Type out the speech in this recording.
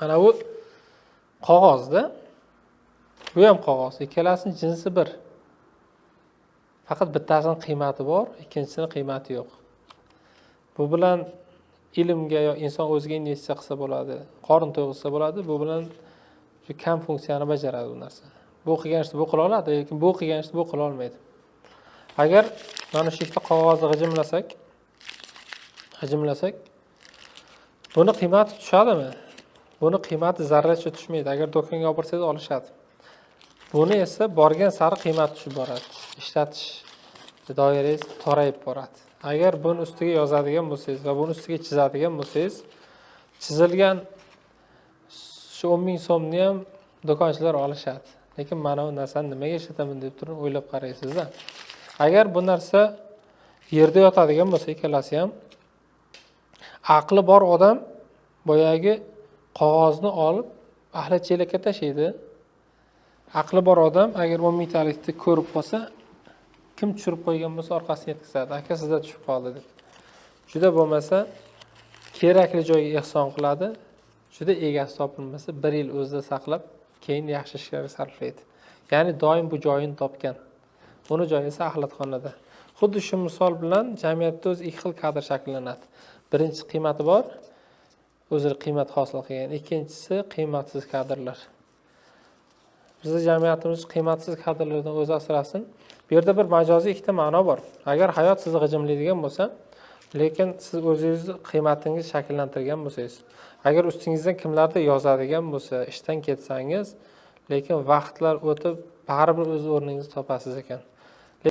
mana bu qog'ozda. Bu ham qog'oz. Ikkalasini jinsi bir. Faqat bittasini qiymati bor ikkinchisini qiymati yo'q. Bu bilan ilmga yo inson o'ziga investitsiya qilsa bo'ladi qorin to'yg'izsa bo'ladi bu bilan shu kam funksiyani bajaradi bu narsa. Bu qilgan ishni bu qila oladi lekin bu qilgan ishni bu qila olmaydi. Agar mana shu ikkita qog'ozni g'ijimlasak g'ijimlasak buni qiymati tushadimi? Buni qiymati zarracha tushmaydi. Agar do'konga olib borsangiz olishadi. Buni esa borgan sari qiymati tushib boradi. Ishlatish doirangiz torayib boradi. Agar buni ustiga yozadigan bo'lsangiz va buni ustiga chizadigan bo'lsangiz chizilgan shu o'n ming so'mni ham do'konchilar olishadi. Lekin mana bu narsani nimaga ishlataman deb turib o'ylab qaraysizda. Agar bu narsa yerda yotadigan bo'lsa ikkalasi ham aqli bor odam boyagi qog'ozni olib ahli chelakka tashlaydi. Aqli bor odam agar o'n mingtalikni ko'rib qolsa kim tushirib qo'ygan bo'lsa orqasiga yetkazadi. Aka sizda tushib qoldi deb. Juda bo'lmasa kerakli joyga ehson qiladi. Juda egasi topilmasa bir yil o'zida saqlab keyin yaxshi ishlarga sarflaydi. Ya'ni doim bu joyini topgan. Buni joyi esa axlatxonada. Xuddi shu misol bilan jamiyatda o'zi ikki xil kadr shakllanadi. Birinchi qiymati bor o'zini qiymat hosil qilgan. Ikkinchisi qiymatsiz kadrlar. Bizni jamiyatimiz qiymatsiz kadrlardan o'zi asrasin. Bu yerda bir majoziy ikkita ma'no bor. Agar hayot sizni g'ijimlaydigan bo'lsa lekin siz o'zingizni qiymatingizni shakllantirgan bo'lsangiz agar ustingizdan kimlardir yozadigan bo'lsa ishdan ketsangiz lekin vaqtlar o'tib baribir o'z o'rningizni topasiz ekan.